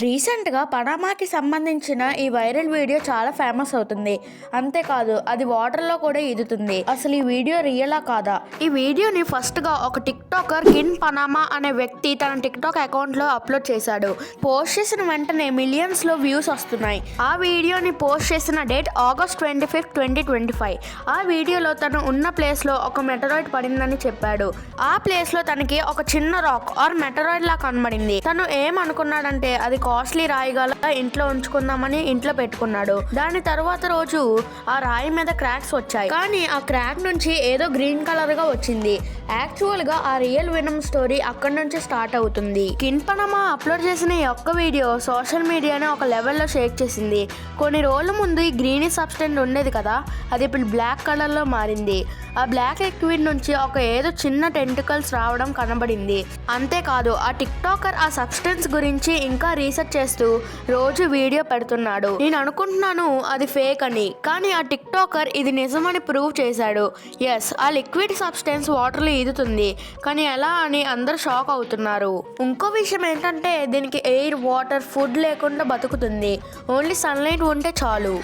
రీసెంట్గా పనామాకి సంబంధించిన ఈ వైరల్ వీడియో చాలా ఫేమస్ అవుతుంది. అంతేకాదు అది వాటర్లో కూడా ఈదుతుంది. అసలు ఈ వీడియో రియలా కాదా? ఈ వీడియోని ఫస్ట్గా ఒక టిక్ టాకర్ కిన్ పనామా అనే వ్యక్తి తన టిక్ టాక్ అకౌంట్లో అప్లోడ్ చేశాడు. పోస్ట్ చేసిన వెంటనే మిలియన్స్లో వ్యూస్ వస్తున్నాయి. ఆ వీడియోని పోస్ట్ చేసిన date August twenty fifth twenty twenty five ఆ వీడియోలో తను ఉన్న ప్లేస్లో ఒక మెటరాయిడ్ పడిందని చెప్పాడు. ఆ ప్లేస్లో తనకి ఒక చిన్న రాక్ ఆర్ మెటరాయిడ్ లా కనబడింది. తను ఏమనుకున్నాడంటే అది కాస్ట్లీ రాయి గల ఇంట్లో ఉంచుకుందామని ఇంట్లో పెట్టుకున్నాడు. దాని తర్వాత రోజు ఆ రాయి మీద క్రాక్స్ వచ్చాయి. కానీ ఆ క్రాక్ నుంచి ఏదో గ్రీన్ కలర్గా వచ్చింది. యాక్చువల్గా ఆ రియల్ వినమ్ స్టోరీ అక్కడి నుంచి స్టార్ట్ అవుతుంది. కిన్పనమా అప్లోడ్ చేసిన ఈ ఒక్క వీడియో సోషల్ మీడియాని ఒక లెవెల్లో షేక్ చేసింది. కొన్ని రోజుల ముందు ఈ గ్రీనీ సబ్స్టెంట్ ఉండేది కదా అది ఇప్పుడు బ్లాక్ కలర్లో మారింది. ఆ బ్లాక్ లిక్విడ్ నుంచి ఒక ఏదో చిన్న టెంటికల్స్ రావడం కనబడింది. అంతేకాదు ఆ టిక్ టాకర్ ఆ సబ్స్టెన్స్ గురించి ఇంకా రీసెర్చ్ చేస్తూ రోజు వీడియో పెడుతున్నాడు. నేను అనుకుంటున్నాను అది ఫేక్ అని కానీ ఆ టిక్ టాకర్ ఇది నిజమని ప్రూవ్ చేశాడు. ఎస్ ఆ లిక్విడ్ సబ్స్టెన్స్ వాటర్లో ఈదుతుంది కానీ ఎలా అని అందరు షాక్ అవుతున్నారు. ఇంకో విషయం ఏంటంటే దీనికి ఎయిర్ వాటర్ ఫుడ్ లేకుండా బతుకుతుంది. ఓన్లీ సన్లైట్ ఉంటే చాలు.